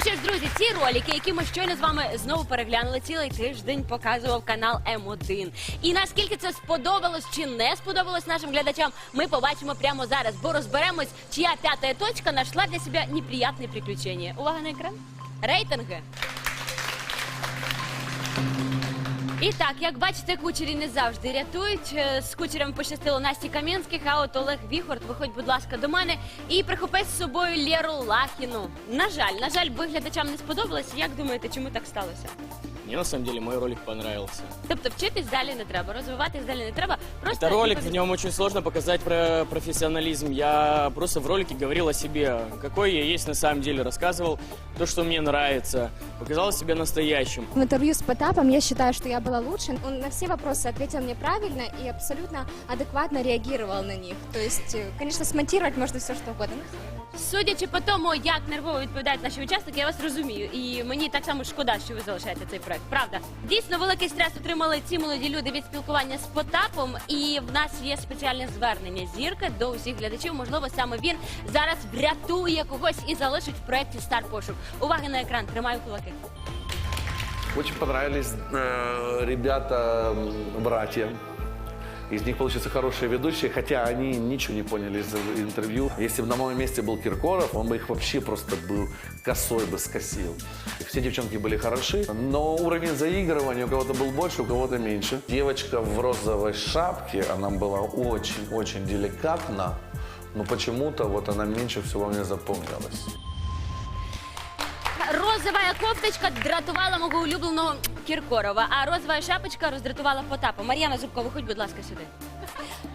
Ну що ж, друзі, ці ролики, які ми щойно з вами знову переглянули, цілий тиждень показував канал М1. І наскільки це сподобалось чи не сподобалось нашим глядачам, ми побачимо прямо зараз, бо розберемось, чия п'ята точка знайшла для себе неприятне приключення. Увага на екран. Рейтинги. І так, як бачите, кучері не завжди рятують. Е, З кучерами пощастило Насті Кам'янських, а от Олег Віхорт, виходь, будь ласка, до мене і прихопи з собою Лєру Лахіну. На жаль, на жаль, виглядачам не сподобалось. Як думаєте, чому так сталося? Мне на самом деле мой ролик понравился. Тобто вчитись далі не треба, розвиватись далі не треба. Просто Это ролик, ніби- в нем очень сложно показать про профессионализм. Я просто в ролике говорил о себе, какой я есть на самом деле, рассказывал то, что мне нравится, показал себя настоящим. В интервью с Потапом я считаю, что я была лучше. Он на все вопросы ответил мне правильно и абсолютно адекватно реагировал на них. То есть, э, конечно, смонтировать можно все что угодно. Судячи по тому, як нервово відповідають наші учасники, я вас розумію. І мені так само шкода, що ви залишаєте цей проект. Правда, дійсно великий стрес отримали ці молоді люди від спілкування з Потапом. І в нас є спеціальне звернення зірки до усіх глядачів. Можливо, саме він зараз врятує когось і залишить в проекті Стар Пошук. Уваги на екран, тримаю кулаки. Очень понравились э, ребята, м, братья. Из них получатся хорошие ведущие, хотя они ничего не поняли из интервью. Если бы на моем месте был Киркоров, он бы их вообще просто был косой бы скосил. И все девчонки были хороши, но уровень заигрывания у кого-то был больше, у кого-то меньше. Девочка в розовой шапке, она была очень-очень деликатна, но почему-то вот она меньше всего мне запомнилась. Розова кофточка дратувала мого улюбленого Кіркорова, а розова шапочка роздратувала Потапа. Мар'яна Зубко, виходь, будь ласка, сюди.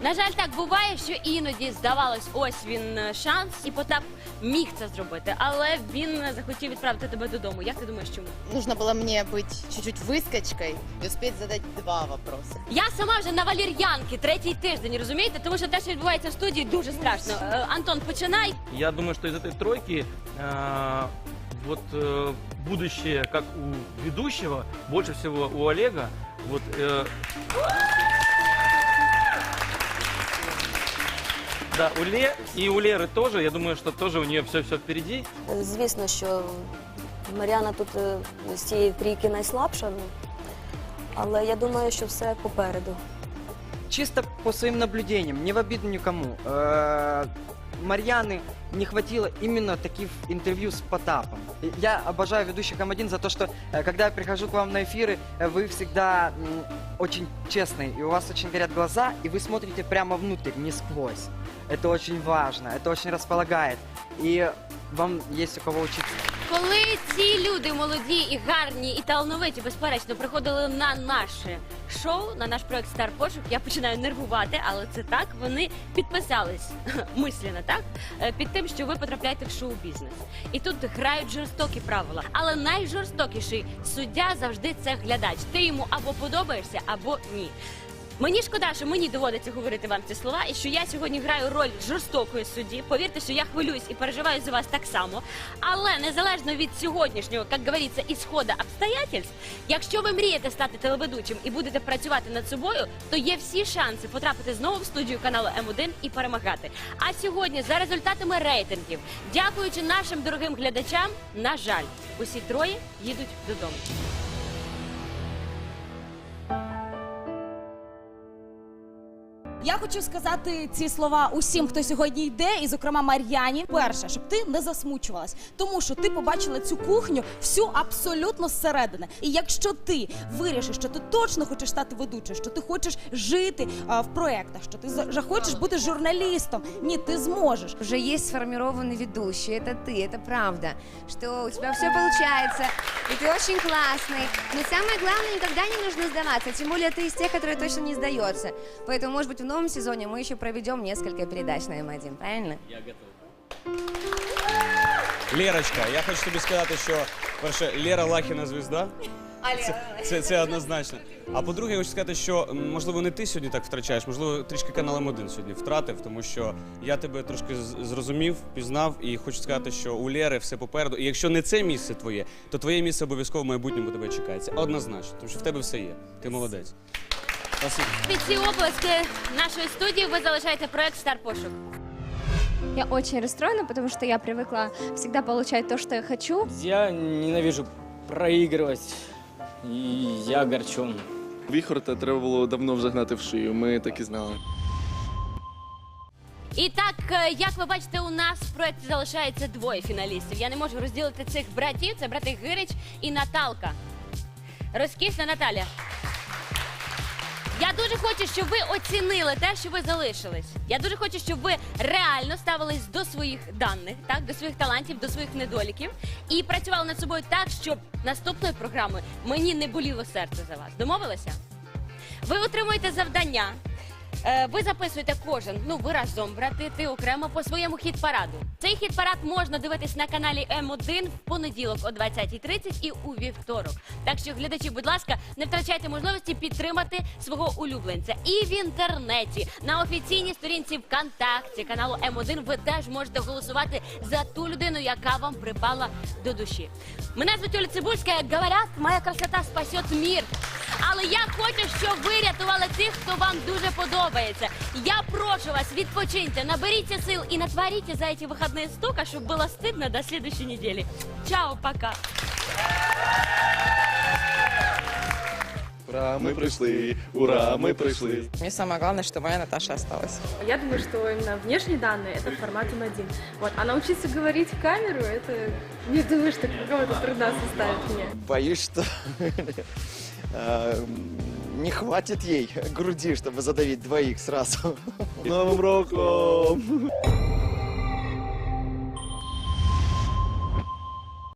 На жаль, так буває, що іноді здавалось, ось він е, шанс, і Потап міг це зробити, але він захотів відправити тебе додому. Як ти думаєш, чому? Нужно было мне быть чуть-чуть выскочкой и успеть задать два вопроса. Я сама вже на валір'янки третій тиждень, розумієте? Тому що те, що відбувається в студії, дуже страшно. Е, Антон, починай. Я думаю, что из этой тройки э, вот э, будущее, как у ведущего, больше всего у Олега. Вот, э, да, у Ле и у Леры тоже. Я думаю, что тоже у нее все-все впереди. Звісно, що Мар'яна тут е, з цієї трійки найслабша, ну, але я думаю, що все попереду. чисто по своим наблюдениям, не в обиду никому, э, Марьяны не хватило именно таких интервью с Потапом. И Я обожаю ведущих М1 за то, что э, когда я прихожу к вам на эфиры, э, вы всегда м, очень честные, и у вас очень горят глаза, и вы смотрите прямо внутрь, не сквозь. Это очень важно, это очень располагает, и вам есть у кого учиться. Коли ці люди молоді і гарні, і талановиті, безперечно, приходили на наше шоу, на наш проект Стар Пошук, я починаю нервувати, але це так. Вони підписались мислено, так е, під тим, що ви потрапляєте в шоу-бізнес. І тут грають жорстокі правила. Але найжорстокіший суддя завжди це глядач. Ти йому або подобаєшся, або ні. Мені шкода, що мені доводиться говорити вам ці слова, і що я сьогодні граю роль жорстокої судді. Повірте, що я хвилююсь і переживаю за вас так само. Але незалежно від сьогоднішнього, як говориться, ісхода обстоятельств, якщо ви мрієте стати телеведучим і будете працювати над собою, то є всі шанси потрапити знову в студію каналу М1 і перемагати. А сьогодні, за результатами рейтингів, дякуючи нашим дорогим глядачам, на жаль, усі троє їдуть додому. Я хочу сказати ці слова усім, хто сьогодні йде, і зокрема Мар'яні. Перше, щоб ти не засмучувалась, тому що ти побачила цю кухню всю абсолютно зсередини. І якщо ти вирішиш, що ти точно хочеш стати ведучою, що ти хочеш жити а, в проектах, що ти за- захочеш бути журналістом, ні, ти зможеш. Уже есть сформированный ведущий, это ты, это правда, что у тебя все получается, и ты очень классный. Но самое главное, никогда не нужно сдаваться, тем более ты из тех, которые точно не сдается. Поэтому, может быть, в новом сезоне мы еще проведем несколько передач на М1, правильно? Я готов. Лерочка, я хочу тобі сказати, що перше, Лера Лахіна звізда. Це, це, це однозначно. А по-друге, я хочу сказати, що можливо не ти сьогодні так втрачаєш, можливо, трішки канал М1 сьогодні втратив, тому що я тебе трошки зрозумів, пізнав, і хочу сказати, що у Лєри все попереду. І якщо не це місце твоє, то твоє місце обов'язково в майбутньому тебе чекається. Однозначно, тому що в тебе все є. Ти молодець. Спасибо. Під ці оплески нашої студії ви залишаєте проект Стар Пошук. Я очень расстроена, потому что я привыкла всегда получать то, что я хочу. Я ненавижу проигрывать, и я огорчен. Віхорта треба було давно вже гнати в шию, ми так і знали. І так, е, як ви бачите, у нас в проєкті залишається двоє фіналістів. Я не можу розділити цих братів. Це брати Гирич і Наталка. Розкішна Наталя. Я дуже хочу, щоб ви оцінили те, що ви залишились. Я дуже хочу, щоб ви реально ставились до своїх даних, так, до своїх талантів, до своїх недоліків і працювали над собою так, щоб наступною програмою мені не боліло серце за вас. Домовилися? Ви отримуєте завдання. Е, Ви записуєте кожен, ну ви разом, брати, ти окремо по своєму хіт параду. Цей хіт парад можна дивитись на каналі М1 в понеділок о 20.30 і у вівторок. Так що, глядачі, будь ласка, не втрачайте можливості підтримати свого улюбленця. І в інтернеті на офіційній сторінці ВКонтакті каналу М1 ви теж можете голосувати за ту людину, яка вам припала до душі. Мене звуть Оля Цибульська. Як говорять, моя красота спасет мір. Але я хочу, щоб ви рятували тих, хто вам дуже подобається. Я прошу вас, відпочиньте, наберіться сил і натворите за эти выходные столько, щоб було стидно до следующей недели. Чао, пока. Ура, ми прийшли! Ура, ми прийшли! Мне самое главное, что моя Наташа осталась. Я думаю, что именно внешние данные это формат М1. Вот. А научиться говорить в камеру, это не думаю, что кого-то труда составит мне. Боюсь, что э, не хватит ей груди, чтобы задавить двоих сразу. Новым роком!